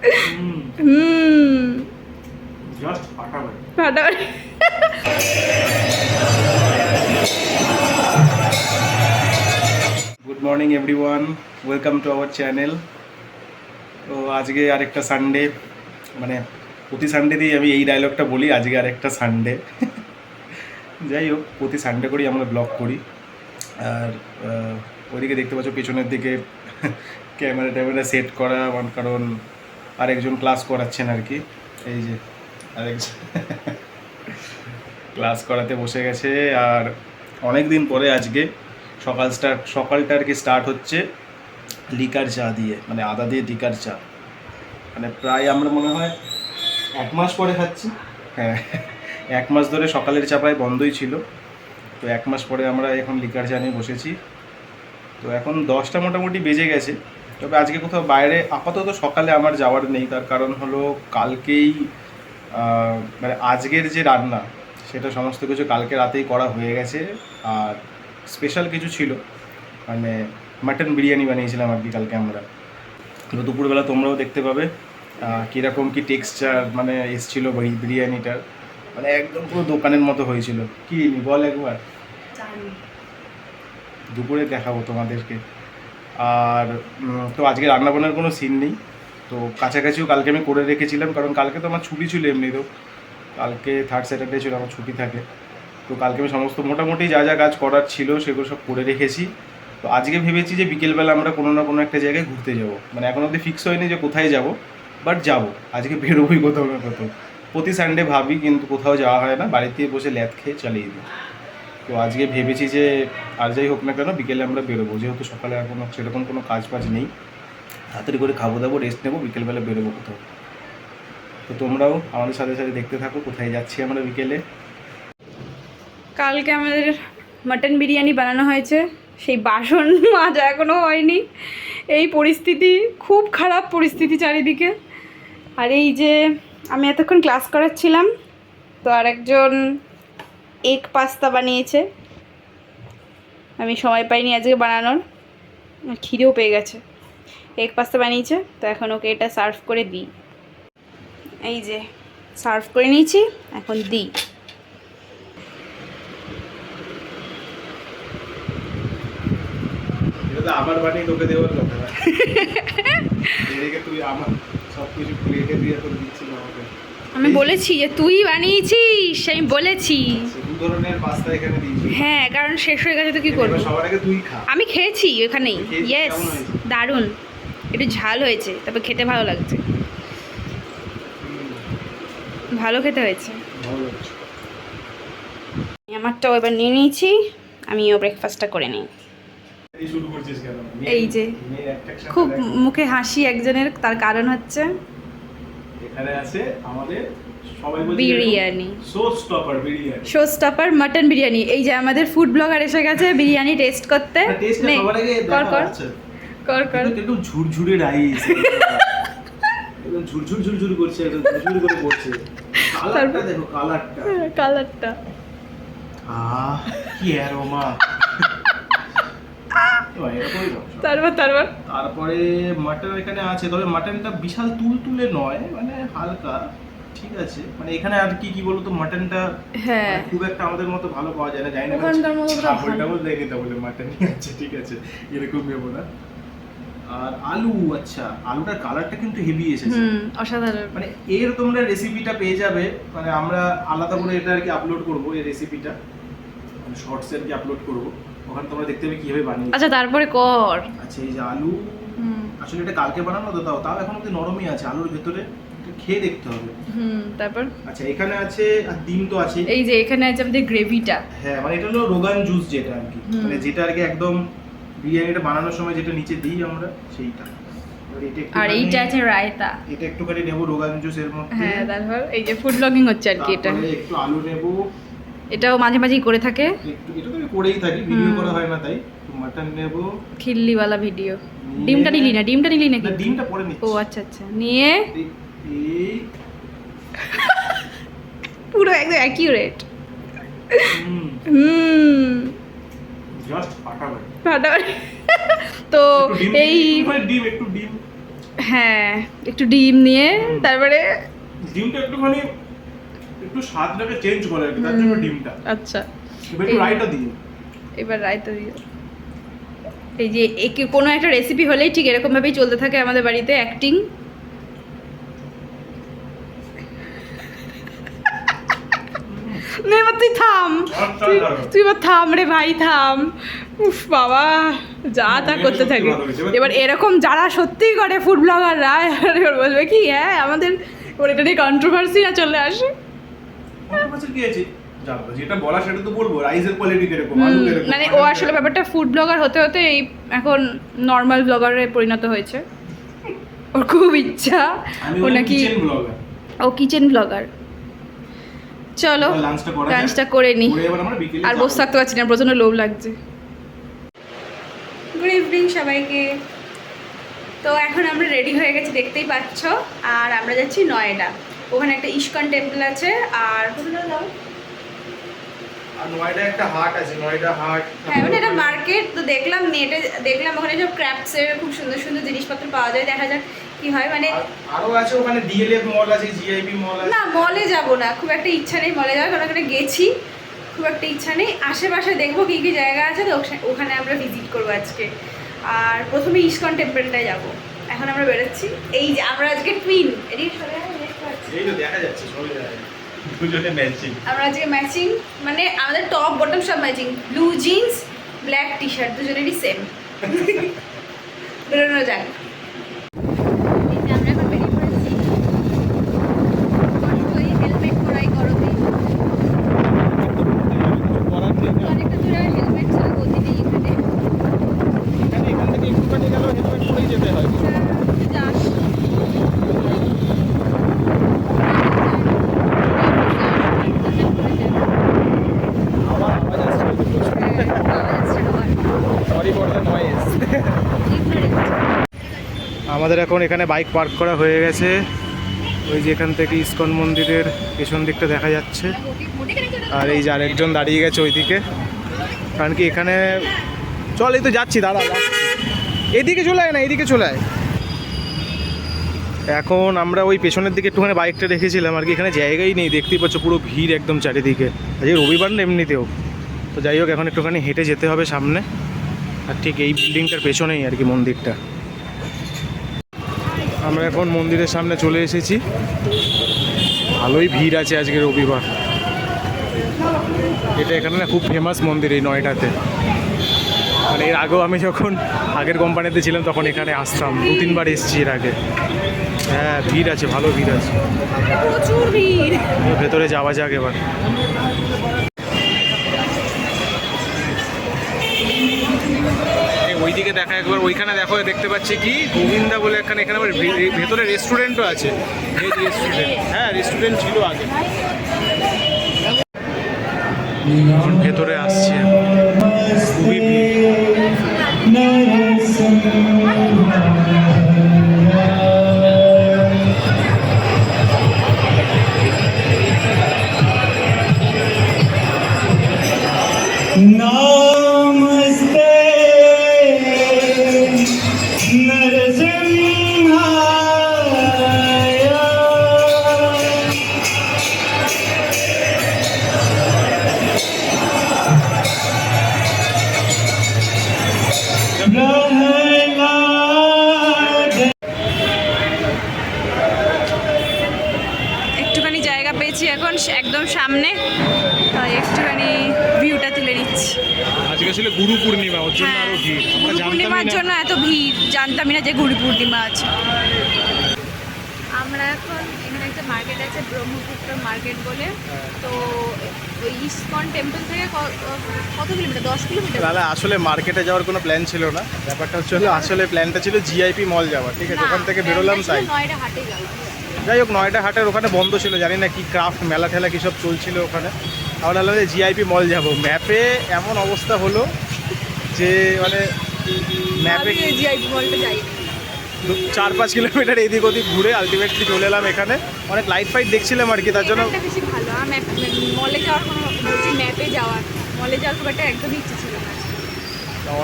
Good morning everyone welcome to our channel তো আজকে আরেকটা সানডে মানে প্রতি সানডেতেই আমি এই ডায়লগটা বলি, আজকে আরেকটা সানডে যাই হোক, প্রতি সানডে করেই আমরা ব্লগ করি। আর ওইদিকে দেখতে পাচ্ছ, পেছনের দিকে ক্যামেরা ট্যামেরা সেট করা কারণ আরেকজন ক্লাস করাচ্ছেন আর কি। এই যে আরেকজন ক্লাস করাতে বসে গেছে আর অনেক দিন পরে আজকে সকাল স্টার্ট সকালটা আর কি স্টার্ট হচ্ছে লিকার চা দিয়ে মানে আদা দিয়ে লিকার চা। মানে প্রায় আমরা মনে হয় এক মাস পরে খাচ্ছি। হ্যাঁ এক মাস ধরে সকালের চা প্রায় বন্ধই ছিল। তো এক মাস পরে আমরা এখন লিকার চা নিয়ে বসেছি। তো এখন দশটা মোটামুটি বেজে গেছে। তবে আজকে কোথাও বাইরে আপাতত সকালে আমার যাওয়ার নেই। তার কারণ হলো কালকেই মানে আজকের যে রান্না সেটা সমস্ত কিছু কালকে রাতেই করা হয়ে গেছে। আর স্পেশাল কিছু ছিল। মানে মাটন বিরিয়ানি বানিয়েছিলাম আর কি কালকে আমরা। তো দুপুরবেলা তোমরাও দেখতে পাবে কীরকম কি টেক্সচার মানে এসছিল ওই বিরিয়ানিটার। মানে একদম পুরো দোকানের মতো হয়েছিল। কি বল একবার। দুপুরে দেখাবো তোমাদেরকে। আর তো আজকে রান্নাবান্নার কোনো সিন নেই। তো কাছাকাছিও কালকে আমি করে রেখেছিলাম, কারণ কালকে তো আমার ছুটি ছিল এমনিতেও। কালকে থার্ড স্যাটারডে ছিল, আমার ছুটি থাকে। তো কালকে আমি সমস্ত মোটামুটি যা যা কাজ করার ছিল সেগুলো সব করে রেখেছি। তো আজকে ভেবেছি যে বিকেলবেলা আমরা কোনো না কোনো একটা জায়গায় ঘুরতে যাব। মানে এখন অবধি ফিক্স হয়নি যে কোথায় যাব বাট যাব। আজকে বেরোবই কোথাও না কোথাও। প্রতি সানডে ভাবি, কিন্তু কোথাও যাওয়া হয় না। বাড়িতে বসে ল্যাদ খেয়ে চালিয়ে দিই। তো আজকে ভেবেছি যে আর যাই হোক না কেন বিকেলে আমরা বেরোবো। যেহেতু সকালে কোনো সেরকম কোনো কাজ বাজ নেই। তাড়াতাড়ি করে খাব দাবো রেস্ট নেব, বিকেলবেলা বেরোবো কোথাও। তো তোমরাও আমাদের সাথে সাথে দেখতে থাকো, কোথায় যাচ্ছি আমরা বিকেলে। কালকে আমাদের মাটন বিরিয়ানি বানানো হয়েছে। সেই বাসন মাজা এখনও হয়নি। এই পরিস্থিতি, খুব খারাপ পরিস্থিতি চারিদিকে। আর এই যে আমি এতক্ষণ ক্লাস করাচ্ছিলাম, তো আরেকজন এগ পাস্তা বানিয়েছে। আমি সময় পাইনি আজকে বানানোর। খিদেও পেয়ে গেছে। এগ পাস্তা বানিয়েছে তো এখন ওকে এটা সার্ভ করে দিই। এই যে সার্ভ করে নিয়েছি এখন দিই। আমার বানিয়ে তোকে দেওয়ার কথা তুই আমার সব কিছু প্লেটে দিয়ে তোর দিচ্ছিল আমাকে। আমি বলেছি যে তুই বানিয়েছিস আমি বলেছি। ধরনের পাস্তা এখানে দিয়েছি হ্যাঁ কারণ শেষ হয়ে গেছে তো কি করব? সবার আগে তুই খা। আমি খেয়েছি ওখানেই? ইয়েস দারুণ। একটু ঝাল হয়েছে তারপর খেতে ভালো লাগছে। ভালো খেতে হয়েছে। আমি আমারটাও এবার নিয়ে নিয়েছি আমিও ব্রেকফাস্টটা করে নিই। এই শুরু করছিস কেন? এই যে, খুব মুখে হাসি একজনের তার কারণ হচ্ছে এখানে আছে আমাদের biryani show stopper biryani. Show stopper mutton biryani. এই যে আমাদের ফুড ব্লগার এসে গেছে বিরিয়ানি টেস্ট করতে। টেস্ট নে, সবার আগে কর কর। কর কর। একটু একটু ঝুরঝুরে রাইস একদম ঝুরঝুর ঝুরঝুর করছে একদম ঝুরঝুর করে পড়ছে কালারটা দেখো কালারটা। কালারটা। আহ কি অ্যারোমা এরকমই রকম। তারপর তারপর? তারপরে মাটন এখানে আছে তবে মাটনটা বিশাল তুল তুলে নয় মানে হালকা ঠিক আছে? মানে এখানে আর কি কি বলতো মাটনটা হ্যাঁ। মানে খুব একটা আমাদের মতো ভালো পাওয়া যায় না জানি না বলে মাটনই আছে ঠিক আছে? এরকম না। আর আলু আচ্ছা আলুটার কালারটা কিন্তু হেভি এসেছে। অসাধারণ। মানে এর তোমরা রেসিপিটা পেয়ে যাবে মানে আমরা আলাদা করে এটা আর কি আপলোড করব এই রেসিপিটা শর্টসে আর কি আপলোড করব। ওখানে তোমরা দেখতে পাবে কীভাবে বানিয়ে আচ্ছা তারপরে কর। আচ্ছা এই যে আলু আসলে এটা কালকে বানানো তো তাও তাও এখন অব্দি নরমই আছে আলুর ভেতরে খেয়ে দেখতে হবে। হুম তারপর? আচ্ছা এখানে আছে আর ডিম তো আছে। এই যে এখানে আছে আমাদের গ্রেভিটা। হ্যাঁ মানে এটা হলো রোগান জুস যেটা আর কি। মানে যেটা আর কি একদম বিরিয়ানিটা বানানোর সময় যেটা নিচে দিই আমরা সেইটা। আর এইটা আছে রায়তা। এটা একটুখানি নেব রোগান জুস এর মধ্যে। হ্যাঁ তারপর এই যে ফুড ব্লগিং হচ্ছে আর কি এটা। একটু আলু নেব এটাও মাঝে মাঝেই করে থাকে। এটা তো আমি করেই থাকি ভিডিও করা হয় না তাই। মাটন নেব। খিল্লিওয়ালা ভিডিও ডিমটা নিলি না? ডিমটা নিলি নাকি? না ডিমটা পরে নিচ্ছি। ও আচ্ছা আচ্ছা। নিয়ে পুরো একদম অ্যাকিউরেট হুম। জাস্ট ফাটাবে ফাটাফাটি তো এই ডিম একটু ডিম। হ্যাঁ একটু ডিম নিয়ে তারপরে ডিমটা একটুখানি একটু স্বাদটাকে চেঞ্জ করে আর কি তার জন্য ডিমটা। আচ্ছা। এবার একটু রাইটা দিয়ে। এবার রায়তা দিয়ে। এই যে একে কোনো একটা রেসিপি হলেই ঠিক এরকমভাবেই চলতে থাকে আমাদের বাড়িতে অ্যাক্টিং না এবার তুই থাম। তুই- এবার থাম রে ভাই থাম। উফ বাবা যা তা করতে থাকে। এবার এরকম যারা সত্যিই করে ফুড ব্লগাররা এবার বলবে কি হ্যাঁ আমাদের ওর এটা নিয়ে কন্ট্রোভার্সি না চলে আসে। কত কি আছে? জানো যেটা বলা সেটা তো বলব। রাইসের কোয়ালিটি কীরকম আলু কীরকম মানে ও আসলে ব্যাপারটা ফুড ব্লগার হতে হতে এই এখন নর্মাল ব্লগারে পরিণত হয়েছে। ওর খুব ইচ্ছা। ও নাকি কিচেন ব্লগার ও কিচেন ব্লগার চলো লাঞ্চটা করা নি। আর। বসে থাকতে পারছি না প্রচণ্ড লোভ লাগছে। গুড ইভিনিং সবাইকে। তো এখন আমরা রেডি হয়ে গেছি দেখতেই পাচ্ছ। আর আমরা যাচ্ছি নয়ডা। ওখানে একটা ইস্কন টেম্পল আছে আর কোথায় যাব? হ্যাঁ মানে এটা মার্কেট তো দেখলাম নেটে দেখলাম ওখানে সব খুব সুন্দর সুন্দর জিনিসপত্র পাওয়া যায় দেখা যাক কি হয় মানে আরও আছে ওখানে ডিএলএফ মল আছে জিআইবি মল আছে। না মলে যাব না খুব একটা ইচ্ছা নেই মলে যাওয়ার কারণ ওখানে গেছি খুব একটা ইচ্ছা নেই। আশেপাশে দেখব কী কী জায়গা আছে তো ওখানে- আমরা ভিজিট করব আজকে। আর প্রথমে ইস্কন টেম্পলটায় যাব এখন আমরা বেরোচ্ছি। এই যে আমরা আজকে টুইন এদিকে সরে। এই তো দেখা যাচ্ছে সবাই দেখা যাচ্ছে দুজনে ম্যাচিং আমরা আজকে ম্যাচিং মানে আমাদের টপ বটম সব matching blue jeans black T shirt দুজনেরই সেম বেরোনো যাক আমরা এখন বেরিয়ে পড়েছি হেলমেট পরাই গরমে অনেকটা দূরে হেলমেট ছাড়া গতি নেই এখানে এখান থেকে একটুখানি গেল হেলমেট পরেই যেতে হয় যাস আবার আওয়াজ আসছে ওই যে প্রচুর। Sorry for the noise. আমাদের এখন এখানে বাইক পার্ক করা হয়ে গেছে। ওই যে এখান থেকে ইস্কন মন্দিরের পেছন দিকটা দেখা যাচ্ছে। আর এই যে আরেকজন দাঁড়িয়ে গেছে ওইদিকে। কারণ কি এখানে চল, এই তো যাচ্ছি যাচ্ছি। এদিকে চলে আয় না, এদিকে চলে আয়। এখন আমরা ওই পেছনের দিকে একটুখানি বাইকটা রেখেছিলাম, আর কি এখানে জায়গাই নেই। দেখতেই পাচ্ছ পুরো ভিড় একদম চারিদিকে। আজকে রবিবার না এমনিতেও। তো যাই হোক, এখন একটুখানি হেঁটে যেতে হবে সামনে। আর ঠিক এই বিল্ডিংটার পেছনেই আর কি মন্দিরটা। আমরা এখন মন্দিরের সামনে চলে এসেছি। ভালোই ভিড় আছে আজকে রবিবার। এটা এখানে না খুব ফেমাস মন্দির এই নয়টাতে। মানে এর আগেও আমি যখন আগের কোম্পানিতে ছিলাম তখন এখানে আসতাম। দু তিনবার এসেছি এর আগে। হ্যাঁ ভিড় আছে ভালো ভিড় আছে। ভেতরে যাওয়া যাক এবার। ওইদিকে দেখা একবার, ওইখানে দেখো, দেখতে পাচ্ছি কি? গোবিন্দা বলে এখানে এখানে আবার ভেতরে রেস্টুরেন্টও আছে। ভেজ রেস্টুরেন্ট হ্যাঁ রেস্টুরেন্ট ছিল আগে। ভেতরে আসছে ভিড়। একটুখানি জায়গা পেয়েছি এখন একদম সামনে। তাই একটুখানি ভিউটা তুলে নিচ্ছি। আজকে ছিল গুরু পূর্ণিমা ওর জন্য হ্যাঁ আরও ভিড়। গুরু পূর্ণিমার জন্য এত ভিড় জানতামই না যে গুরু পূর্ণিমা আছে। আমরা এখন এখানে একটা মার্কেট আছে ব্রহ্মপুত্র মার্কেট বলে। তো ইস্কন টেম্পল থেকে কত কিলোমিটার? দশ কিলোমিটার? তাহলে আসলে মার্কেটে যাওয়ার কোনো প্ল্যান ছিল না। ব্যাপারটা হচ্ছে আসলে প্ল্যানটা ছিল জিআইপি মল যাওয়ার ঠিক আছে? ওখান থেকে বেরোলাম তাই। নয়ডা হাটে যাওয়া যাই হোক নয়টা হাটের ওখানে বন্ধ ছিল জানি না কি ক্রাফট মেলা ঠেলা কী সব চলছিল ওখানে। তাহলে হলো যে জিআইপি মল যাব ম্যাপে এমন অবস্থা হলো যে মানে ম্যাপে জিআইপি মলটা যাই চার পাঁচ কিলোমিটার এদিক ওদিক ঘুরে আলটিমেটলি চলে এলাম এখানে। অনেক লাইট ফাইট দেখছিলাম আর কি তার জন্য বেশি ভালো মলে যাওয়ার ম্যাপে যাওয়ার। মলে যাওয়ার খুব একটা একদমই ইচ্ছে ছিল না।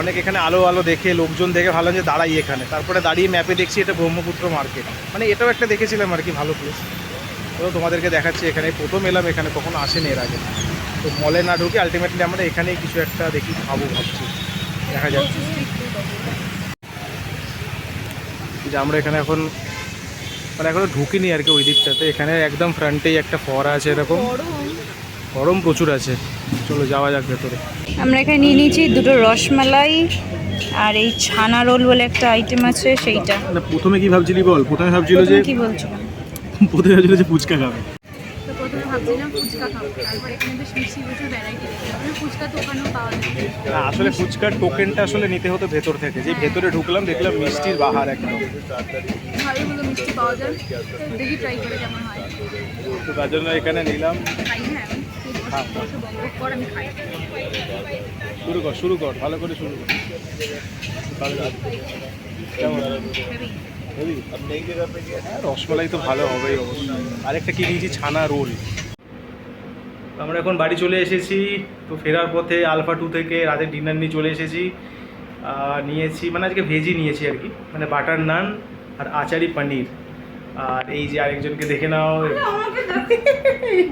অনেক এখানে আলো আলো দেখে লোকজন দেখে ভালো যে দাঁড়াই এখানে। তারপরে দাঁড়িয়ে ম্যাপে দেখছি এটা ব্রহ্মপুত্র মার্কেট মানে এটাও একটা দেখেছিলাম আর কি ভালো প্লেস তো তোমাদেরকে দেখাচ্ছি এখানে প্রথম এলাম এখানে কখনো আসেনি এর আগে। তো মলে না ঢুকে আলটিমেটলি আমরা এখানেই কিছু একটা দেখি খাব ভাবছি। দেখা যাচ্ছে যে আমরা এখানে এখন মানে এখনও ঢুকিনি আর কি ওই দিকটাতে। এখানে একদম ফ্রন্টেই একটা ফোয়ারা আছে এরকম। গরম প্রচুর আছে। চলো যাওয়া যাক ভেতরে। আমরা এখানে নিয়ে নিয়েছি দুটো রসমালাই আর এই ছানা রোল বলে একটা আইটেম আছে সেইটা। না প্রথমে কি ভাবছিলি বল? প্রথমে ভাবছিল যে কি বলছো? প্রথমে ভাবছিল যে ফুচকা খাবে। আসলে ফুচকার টোকেনটা আসলে নিতে হতো ভেতর থেকে। যে ভেতরে ঢুকলাম দেখলাম মিষ্টির বাহার একদম। তার জন্য এখানে নিলাম। হ্যাঁ। শুরু কর শুরু কর ভালো করে শুরু কর। হ্যাঁ, রসমালাই তো ভালো হবেই অবশ্যই। আরেকটা কি নিয়েছি? ছানা রোল। আমরা এখন বাড়ি চলে এসেছি তো ফেরার পথে আলফা টু থেকে রাতের ডিনার নিয়ে চলে এসেছি। নিয়েছি মানে আজকে ভেজি নিয়েছি আর কি। মানে বাটার নান আর আচারি পনির। আর এই যে আরেকজনকে দেখে নাও।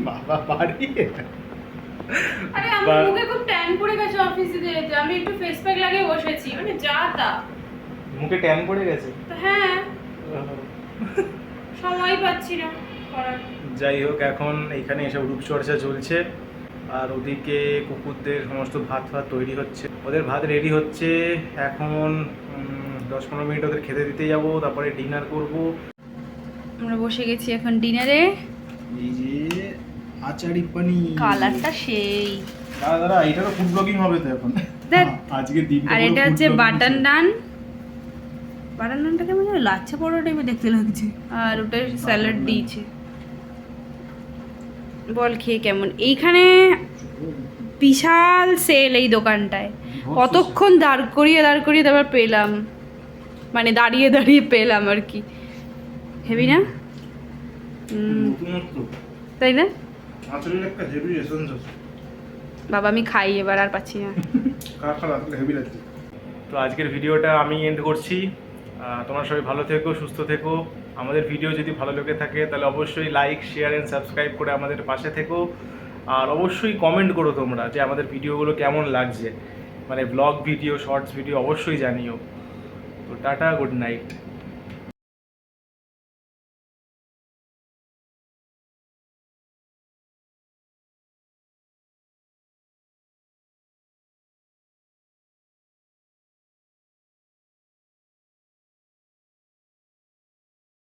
বাবা বাড়ি। আরে আমার মুখে খুব ট্যান পড়ে গেছে অফিসে যেতে। আমি একটু ফেস প্যাক লাগিয়ে বসেছি। মানে যা তা। মুখে ট্যান পড়ে গেছে? হ্যাঁ। সময় পাচ্ছি না যাই হোক এখন এইখানে এসব রূপচর্চা চলছে। আর ওদিকে কুকুরদের সমস্ত ভাত ফাত তৈরি হচ্ছে। ওদের ভাত রেডি হচ্ছে। এখন দশ পনেরো মিনিট ওদের খেতে দিতে যাব। তারপরে ডিনার করব। আমরা বসে গেছি এখন ডিনারে এই যে আচারি পনির। কালারটা সেই। দাদা দাদা এটা তো ফুড ব্লগিং হবে তো এখন। আজকে দিন আর এটা হচ্ছে বাটার নান। বাটার নানটা কেমন যেন লাচ্ছা পরোটা টাইপের দেখতে লাগছে। আর ওটা স্যালাড দিয়েছে। বল খেয়ে কেমন। এইখানে বিশাল সেল এই দোকানটায়। কতক্ষণ দাঁড় করিয়ে দাঁড় করিয়ে তারপর পেলাম। মানে দাঁড়িয়ে দাঁড়িয়ে পেলাম আর কি। হেবি না? হুম, তাই না? আচারের একটা হেভি এসেন্স আছে বাবা আমি খাই এবার আর পাচ্ছি না। হেভি লাগছে? তো আজকের ভিডিওটা আমি এন্ড করছি। তোমরা সবাই ভালো থেকো সুস্থ থেকো। আমাদের ভিডিও যদি ভালো লেগে থাকে তাহলে অবশ্যই লাইক শেয়ার অ্যান্ড সাবস্ক্রাইব করে আমাদের পাশে থেকো। আর অবশ্যই কমেন্ট করো তোমরা যে আমাদের ভিডিওগুলো কেমন লাগছে। মানে ব্লগ ভিডিও শর্টস ভিডিও অবশ্যই জানিও। তো টাটা গুড নাইট